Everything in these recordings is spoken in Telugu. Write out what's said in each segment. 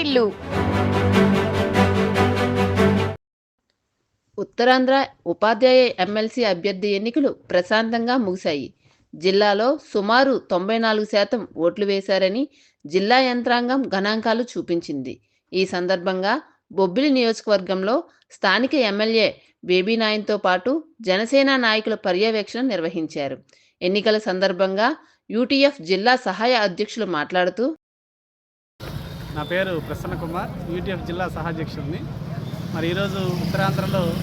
వాటిల్లు ఉత్తరాంధ్ర ఉపాధ్యాయ ఎమ్మెల్సీ అభ్యర్థి ఎన్నికలు ప్రశాంతంగా ముగిశాయి. జిల్లాలో సుమారు తొంభై నాలుగు శాతం ఓట్లు వేశారని జిల్లా యంత్రాంగం గణాంకాలు చూపించింది. ఈ సందర్భంగా బొబ్బిలి నియోజకవర్గంలో స్థానిక ఎమ్మెల్యే బేబీ నాయన్తో పాటు జనసేన నాయకుల పర్యవేక్షణ నిర్వహించారు. ఎన్నికల సందర్భంగా యూటీఎఫ్ జిల్లా సహాయ అధ్యక్షులు మాట్లాడుతూ నా పేరు ప్రసన్న కుమార్ యూటీఎఫ్ జిల్లా సహాధ్యక్షుడిని. మరి ఈరోజు ఉత్తరాంధ్రలో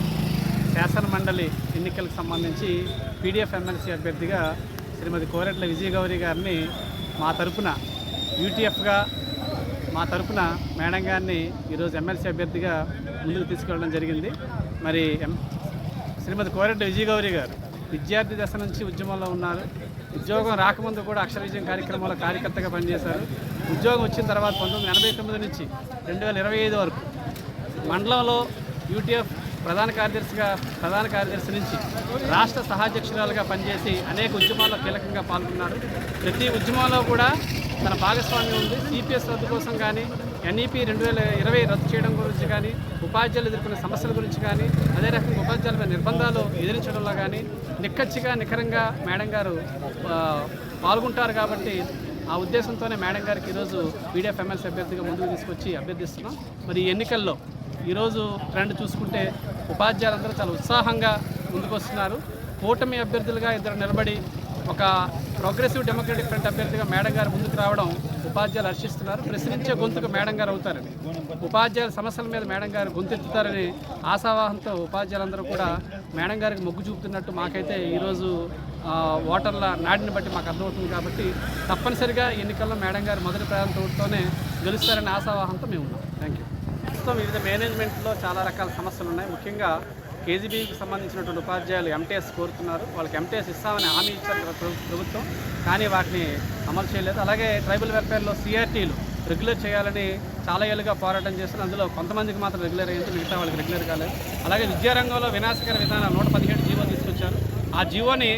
శాసన మండలి ఎన్నికలకు సంబంధించి పీడిఎఫ్ ఎమ్మెల్సీ అభ్యర్థిగా శ్రీమతి కోరెట్ల విజయగౌరి గారిని మా తరపున యూటీఎఫ్గా మా తరపున మేడం గారిని ఈరోజు ఎమ్మెల్సీ అభ్యర్థిగా ముందుకు తీసుకెళ్ళడం జరిగింది. మరి ఎం- శ్రీమతి కోరెడ్డి విజయగౌరి గారు విద్యార్థి దశ నుంచి ఉద్యమంలో ఉన్నారు. ఉద్యోగం రాకముందు కూడా అక్షర విజయం కార్యక్రమంలో కార్యకర్తగా పనిచేశారు. ఉద్యోగం వచ్చిన తర్వాత పంతొమ్మిది ఎనభై తొమ్మిది నుంచి రెండు వేల ఇరవై ఐదు వరకు మండలంలో యూటీఎఫ్ ప్రధాన కార్యదర్శిగా ప్రధాన కార్యదర్శి నుంచి రాష్ట్ర సహాధ్యక్షురాలుగా పనిచేసి అనేక ఉద్యమాల్లో కీలకంగా పాల్గొన్నారు. ప్రతి ఉద్యమంలో కూడా తన భాగస్వామ్యం ఉంది. సిపిఎస్ రద్దు కోసం కానీ ఎన్ఈపి రెండు వేల ఇరవై రద్దు చేయడం గురించి కానీ ఉపాధ్యాయులు ఎదుర్కొనే సమస్యల గురించి కానీ అదే రకంగా ఉపాధ్యాయులపై నిర్బంధాలు ఎదిరించడంలో కానీ నిక్కచ్చిగా నిఖరంగా మేడం గారు పాల్గొంటారు కాబట్టి ఆ ఉద్దేశంతోనే మేడం గారికి ఈరోజు పీడిఎఫ్ ఎమ్మెల్సీ అభ్యర్థిగా ముందుకు తీసుకొచ్చి అభ్యర్థిస్తున్నాం. మరి ఎన్నికల్లో ఈరోజు ట్రెండ్ చూసుకుంటే ఉపాధ్యాయులందరూ చాలా ఉత్సాహంగా ముందుకొస్తున్నారు. కూటమి అభ్యర్థులుగా ఇద్దరు నిలబడి ఒక ప్రోగ్రెసివ్ డెమోక్రటిక్ ఫ్రంట్ అభ్యర్థిగా మేడం గారు ముందుకు రావడం ఉపాధ్యాయులు హర్షిస్తున్నారు. ప్రశ్నించే గొంతుకు మేడం గారు అవుతారని ఉపాధ్యాయుల సమస్యల మీద మేడం గారు గొంతెత్తుతారని ఆశావాహంతో ఉపాధ్యాయులందరూ కూడా మేడం గారికి మొగ్గు చూపుతున్నట్టు మాకైతే ఈరోజు ఓటర్ల నాడిని బట్టి మాకు అర్థమవుతుంది కాబట్టి తప్పనిసరిగా ఎన్నికల్లో మేడం గారు మొదటి ప్రాంతంతోనే గెలుస్తారనే ఆశావాహంతో మేము ఉన్నాం. థ్యాంక్ యూ ప్రస్తుతం వివిధ మేనేజ్మెంట్లో చాలా రకాల సమస్యలు ఉన్నాయి. ముఖ్యంగా కేజీబీకి సంబంధించినటువంటి ఉపాధ్యాయులు ఎంటీఎస్ కోరుతున్నారు. వాళ్ళకి ఎంటీఎస్ ఇస్తామని హామీ ఇచ్చారు ప్రభుత్వం. కానీ వాటిని అమలు చేయలేదు. అలాగే ట్రైబల్ వెల్ఫేర్లో సిఆర్టీలు రెగ్యులర్ చేయాలని చాలా ఏళ్ళుగా పోరాటం చేసిన అందులో కొంతమందికి మాత్రం రెగ్యులర్ అయ్యింది మిగతా వాళ్ళకి రెగ్యులర్ కాలేదు. అలాగే విద్యారంగంలో వినాశకర విధానం నూట పదిహేడు జీవో తీసుకొచ్చారు. ఆ జీవోని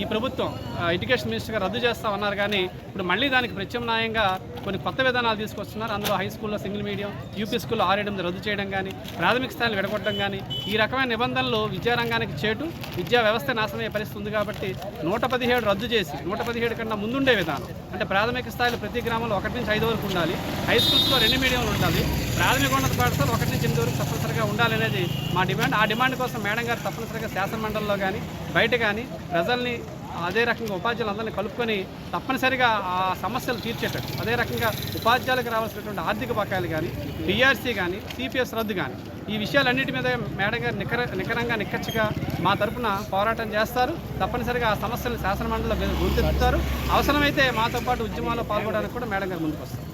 ఈ ప్రభుత్వం ఎడ్యుకేషన్ మినిస్టర్గా రద్దు చేస్తామన్నారు కానీ ఇప్పుడు మళ్ళీ దానికి ప్రత్యామ్నాయంగా కొన్ని కొత్త విధానాలు తీసుకొస్తున్నారు. అందులో హై స్కూల్లో సింగిల్ మీడియం యూపీ స్కూల్లో ఆరు రద్దు చేయడం కానీ ప్రాథమిక స్థాయిని విడగొట్టడం కానీ ఈ రకమైన నిబంధనలు విద్యారంగానికి చేటు విద్యా వ్యవస్థ నాశనమయ్యే పరిస్థితి ఉంది కాబట్టి నూట పదిహేడు రద్దు చేసి నూట పదిహేడు కన్నా ముందుండే విధానం. అంటే ప్రాథమిక స్థాయిలో ప్రతి గ్రామంలో ఒకటి నుంచి ఐదు వరకు ఉండాలి. హై స్కూల్స్లో రెండు మీడియంలు ఉండాలి. ప్రాథమికోన్నత పాఠశాల ఒకటి నుంచి ఎనిమిది వరకు తప్పనిసరిగా ఉండాలనేది మా డిమాండ్. ఆ డిమాండ్ కోసం మేడం గారు తప్పనిసరిగా శాసనమండలిలో కానీ బయట కానీ ప్రజల్ని అదే రకంగా ఉపాధ్యాయులందరినీ కలుపుకొని తప్పనిసరిగా ఆ సమస్యలు తీర్చేటట్టు. అదే రకంగా ఉపాధ్యాయులకు రావాల్సినటువంటి ఆర్థిక బకాయిలు కానీ డిఆర్సీ కానీ సిపిఎస్ రద్దు కానీ ఈ విషయాలన్నిటి మీద మేడం గారు నికర నికరంగా నిక్కచ్చిగా మా తరపున పోరాటం చేస్తారు. తప్పనిసరిగా ఆ సమస్యలు శాసనమండలిలో గుర్తిస్తారు. అవసరమైతే మాతో పాటు ఉద్యమాల్లో పాల్గొనడానికి కూడా మేడం గారు ముందుకు వస్తారు